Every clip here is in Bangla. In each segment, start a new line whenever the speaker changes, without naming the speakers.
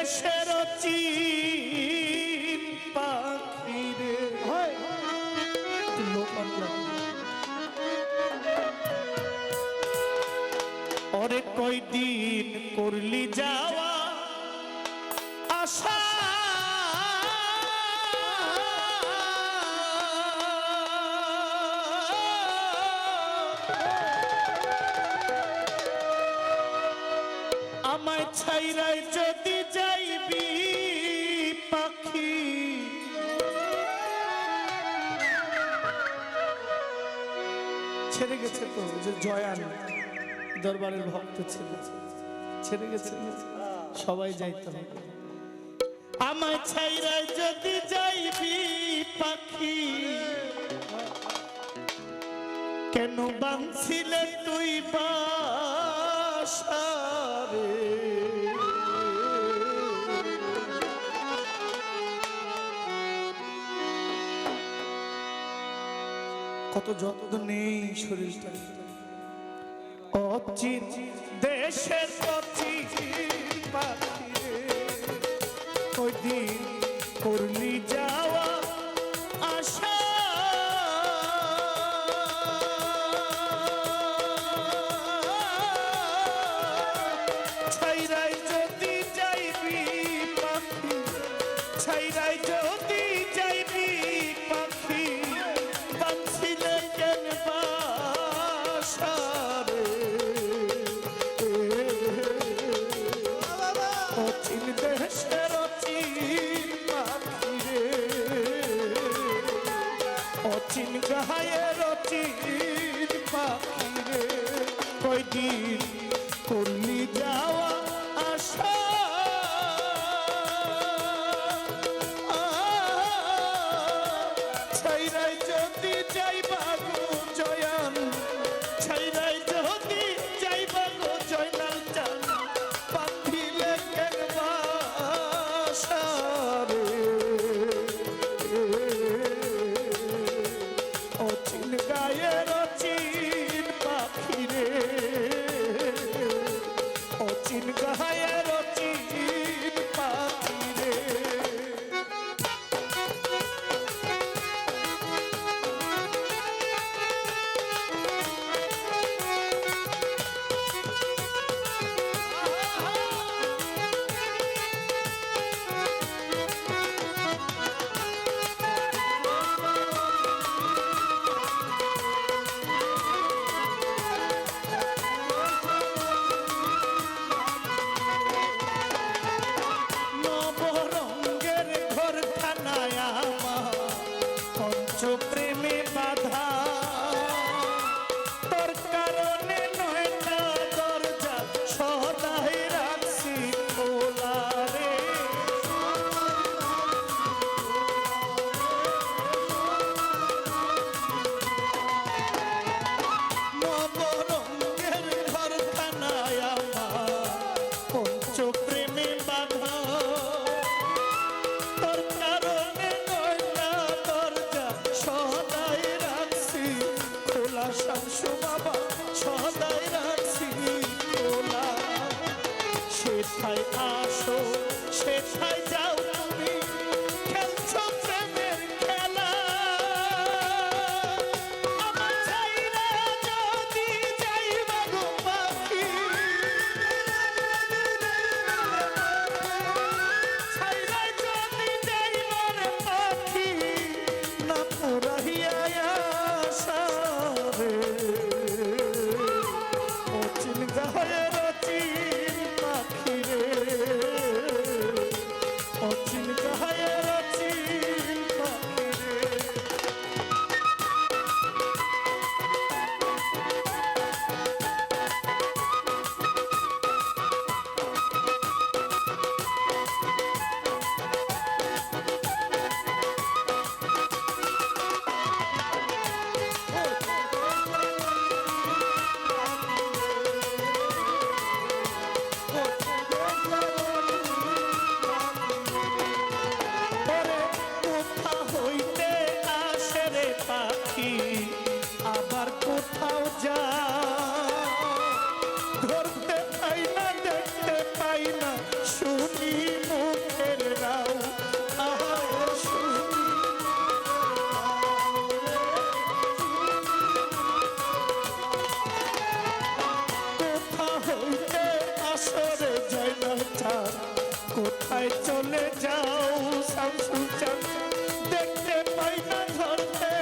দেশের চিন
পাখিরে।
ওরে কয়দিন করলি যাওয়া আশা? আমায় ছাইরাই যদি
তো যে জয়ান দরবারের ভক্ত ছিল। ছেড়ে গেছে। সবাই যাইতে হবে।
আমার ছাইরা যদি যাইবি পাখি, কেন বাঁধছিলে তুই বাসারে?
তো যত্ন নেই শরীরটা।
অচিত দেশের অচিত ওই দিন দেশের
চিন্তা কোথায় চলে যাও? শামসুল চাঁদ দেখতে পাই না ধরতে।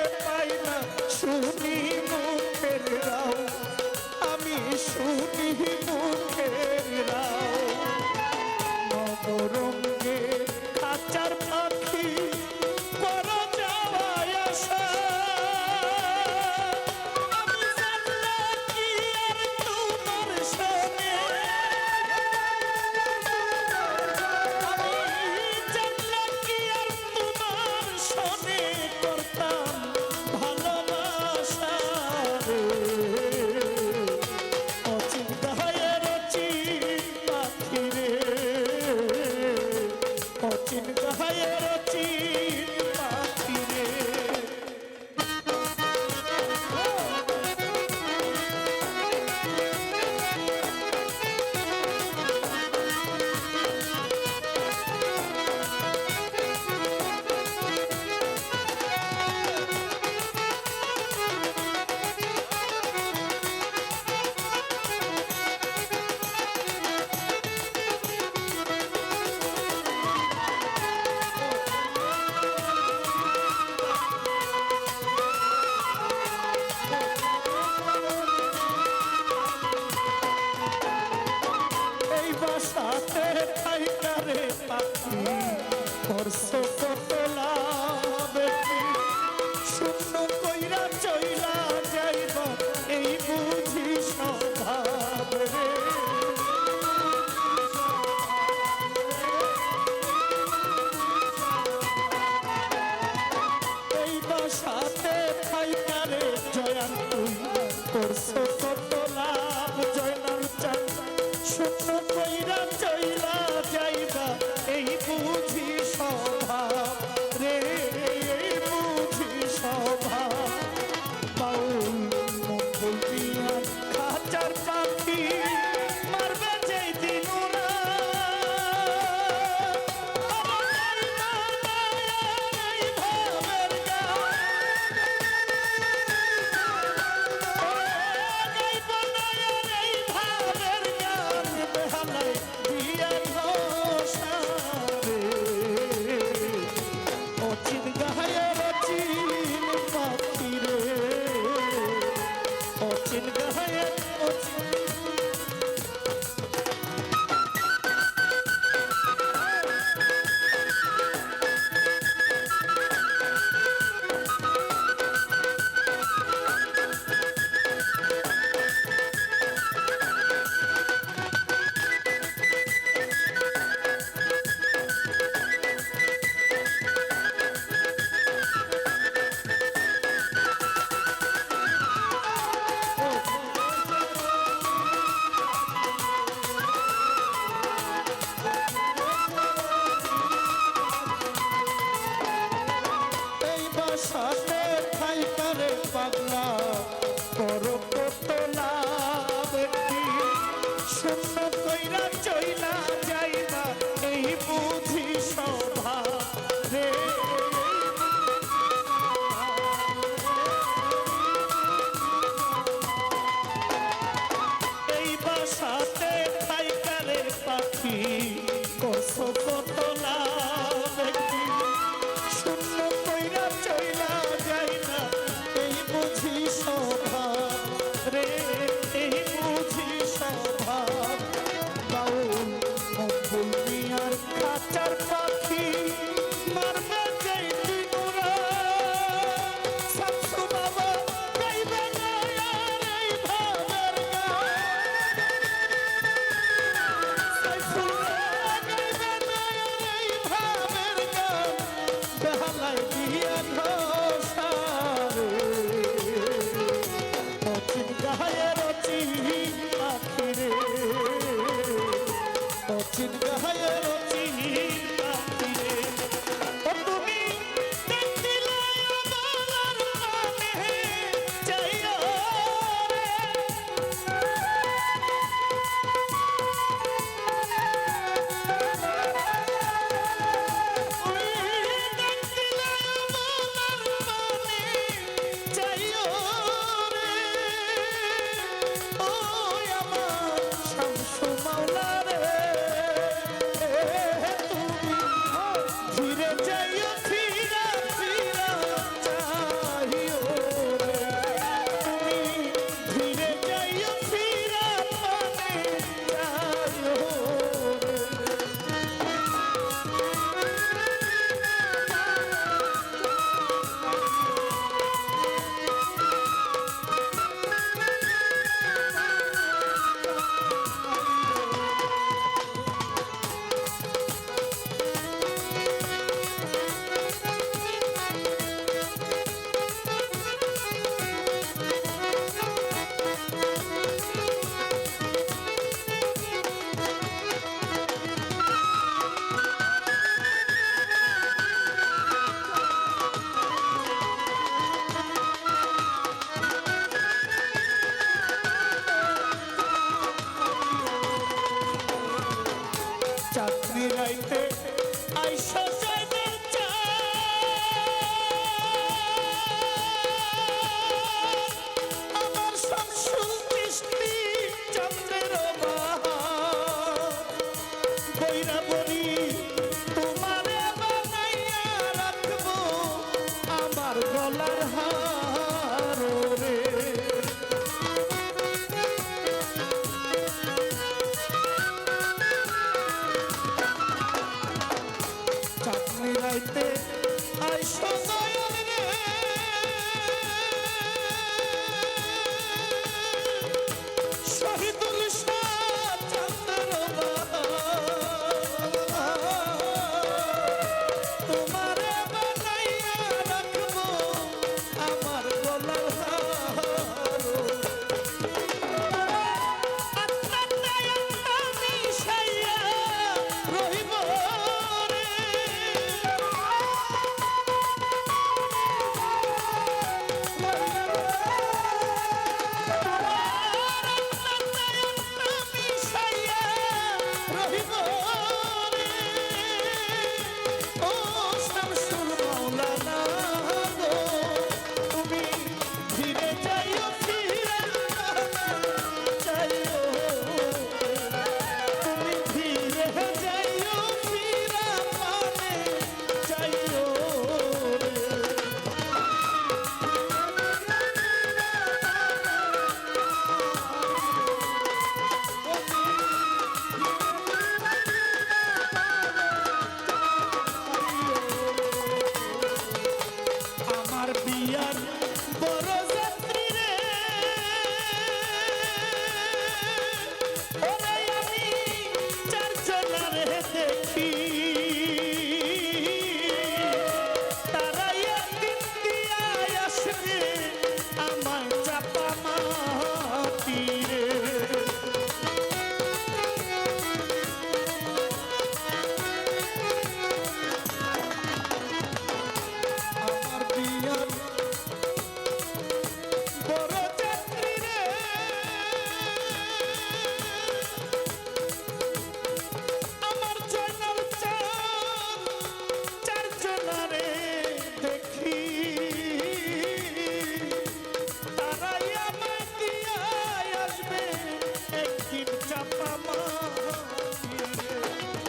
Stop